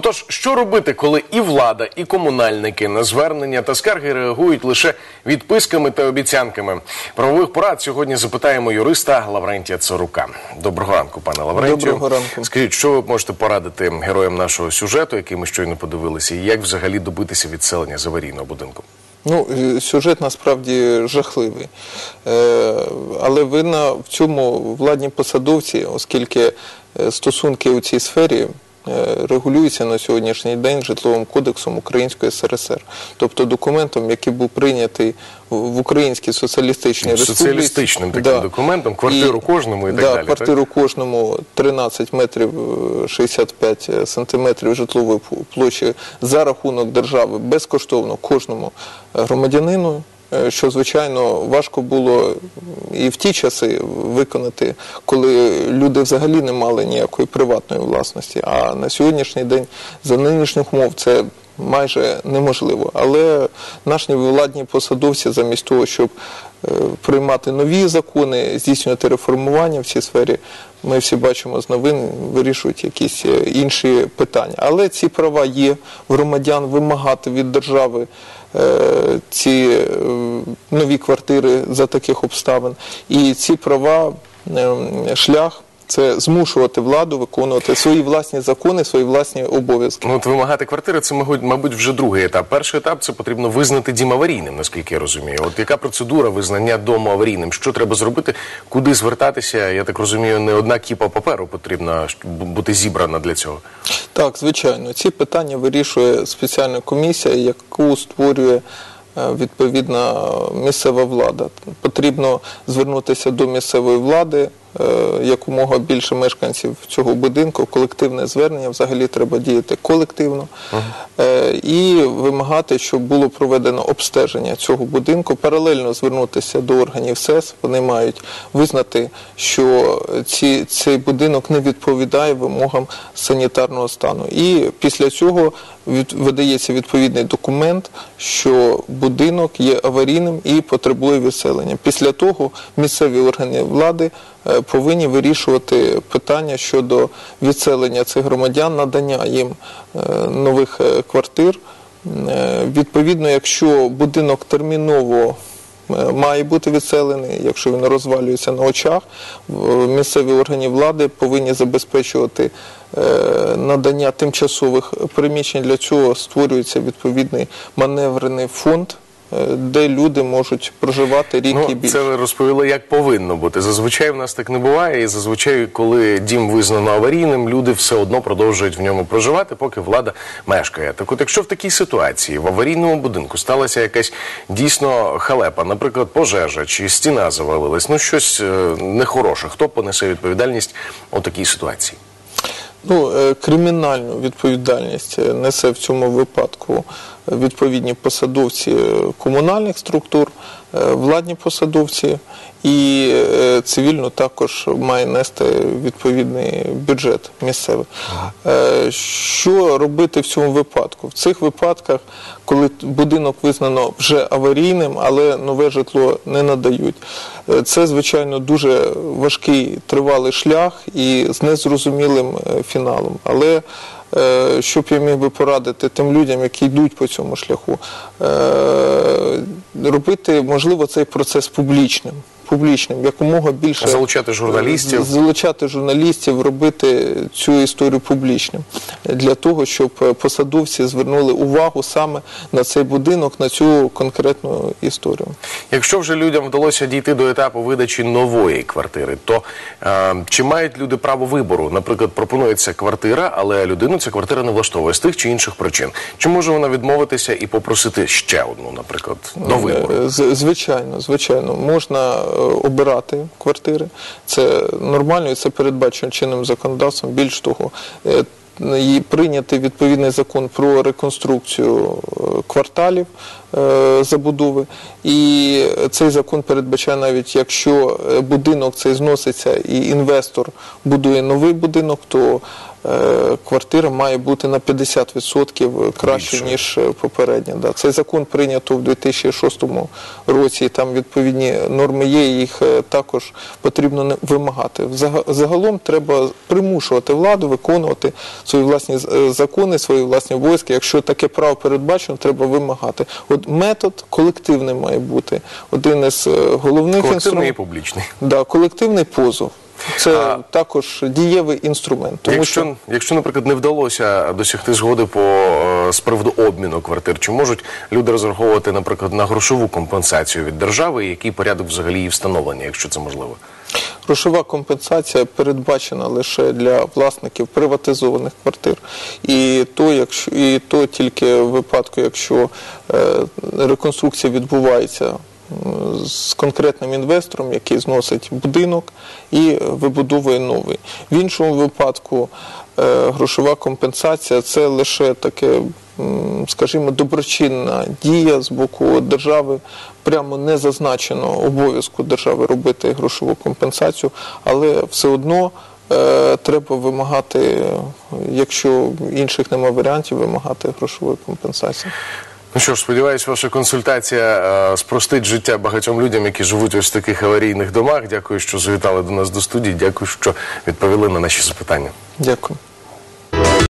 Отож, що робити, коли і влада, і комунальники на звернення та скарги реагують лише відписками та обіцянками? Правових порад сьогодні запитаємо юриста Лаврентія Царука. Доброго ранку, пане Лаврентію. Доброго ранку. Скажіть, що ви можете порадити героям нашого сюжету, який ми щойно подивилися, і як взагалі добитися відселення з аварійного будинку? Ну, е, сюжет насправді жахливий. Е, Але винна в цьому владні посадовці, оскільки е, стосунки у цій сфері е, регулюються на сьогоднішній день житловим кодексом Української СРСР, тобто документом, який був прийнятий в- Українській соціалістичній республіці. Соціалістичним таким документом, квартиру кожному і так да, далі, Квартиру кожному 13 метрів е, 65 сантиметрів житлової площі за рахунок держави безкоштовно кожному громадянину. Е, Що звичайно важко було і в ті часи виконати, коли люди взагалі не мали ніякої приватної власності. А на сьогоднішній день за нинішніх умов це майже неможливо. Але наші владні посадовці, замість того, щоб е, приймати нові закони, здійснювати реформування в цій сфері, ми всі бачимо з новин, вирішують якісь е, інші питання. Але ці права є громадян вимагати від держави. е, Ці е, нові квартири за таких обставин, і ці права шлях це змушувати владу виконувати свої власні закони, свої власні обов'язки. Ну, от вимагати квартири це, мабуть, вже другий етап. Перший етап це потрібно визнати дім аварійним, наскільки я розумію. От яка процедура визнання дому аварійним? Що треба зробити? Куди звертатися? Я так розумію, не одна кіпа паперу потрібна бути зібрана для цього. Так, звичайно, ці питання вирішує спеціальна комісія, яку створює е, відповідна місцева влада. Потрібно звернутися до місцевої влади, якомога більше мешканців цього будинку, колективне звернення взагалі треба діяти колективно Е, і вимагати, щоб було проведено обстеження цього будинку, паралельно звернутися до органів СЕС. Вони мають визнати, що ці, цей будинок не відповідає вимогам санітарного стану. І після цього від, видається відповідний документ, що будинок є аварійним і потребує відселення. Після того місцеві органи влади е, повинні вирішувати питання щодо відселення цих громадян, надання їм е, нових е, квартир. Е, Відповідно, якщо будинок терміново е, має бути відселений, якщо він розвалюється на очах, місцеві органи влади повинні забезпечувати е, надання тимчасових приміщень. Для цього створюється відповідний маневрений фонд, е, де люди можуть проживати рік і Ну, більше. це розповіли, як повинно бути. Зазвичай в нас так не буває, і зазвичай, коли дім визнано аварійним, люди все одно продовжують в ньому проживати, поки влада мешкає. Так от, якщо в такій ситуації в аварійному будинку сталася якась дійсно халепа, наприклад, пожежа чи стіна завалилась, ну щось е, нехороше, хто понесе відповідальність у такій ситуації? Ну, е, кримінальну відповідальність е, несе в цьому випадку відповідні посадовці е, комунальних структур, владні посадовці і цивільно також має нести відповідний бюджет місцевий. Що робити в цьому випадку? В цих випадках, коли будинок визнано вже аварійним, але нове житло не надають. Це, звичайно, дуже важкий тривалий шлях і з незрозумілим фіналом. Але е, що б я міг би порадити тим людям, які йдуть по цьому шляху, е, робити, можливо, цей процес публічним. Публічним, якомога більше Залучати журналістів. Залучати журналістів, робити цю історію публічним для того, щоб посадовці звернули увагу саме на цей будинок, на цю конкретну історію. Якщо вже людям вдалося дійти до етапу видачі нової квартири, то е, чи мають люди право вибору? Наприклад, пропонується квартира, але людину ця квартира не влаштовує з тих чи інших причин. Чи може вона відмовитися і попросити ще одну, наприклад, до вибору? Е, з- Звичайно, звичайно, можна обирати квартири. Це нормально і це передбачено чинним законодавством. Більш того, е, і прийняти відповідний закон про реконструкцію е, кварталів е, забудови. І цей закон передбачає навіть, якщо е, будинок цей зноситься і інвестор будує новий будинок, то е, квартира має бути на 50% краще, Більше. ніж е, попередня. Да. Цей закон прийнято в 2006 році. і Там відповідні норми є. Їх е, також потрібно вимагати. Загалом треба примушувати владу виконувати свої власні е, закони, свої власні обов'язки. Якщо таке право передбачено, треба вимагати. От метод колективний має бути один із е, головних Колективний і публічний. Да, колективний позов. Це А- також дієвий інструмент. Тому якщо, що якщо, наприклад, не вдалося досягти згоди по е, з приводу обміну квартир, чи можуть люди розраховувати, наприклад, на грошову компенсацію від держави, і який порядок взагалі її встановлення, якщо це можливо? грошова компенсація передбачена лише для власників приватизованих квартир. І то, якщо, і то тільки в випадку, якщо е, реконструкція відбувається з конкретним інвестором, який зносить будинок і вибудовує новий. В іншому випадку е, грошова компенсація це лише таке, скажімо, доброчинна дія з боку держави. Прямо не зазначено обов'язку держави робити грошову компенсацію, але все одно е, треба вимагати, якщо інших немає варіантів, вимагати грошової компенсації. Ну що ж, сподіваюсь, ваша консультація е, спростить життя багатьом людям, які живуть ось в таких аварійних домах. Дякую, що завітали до нас до студії. Дякую, що відповіли на наші запитання. Дякую.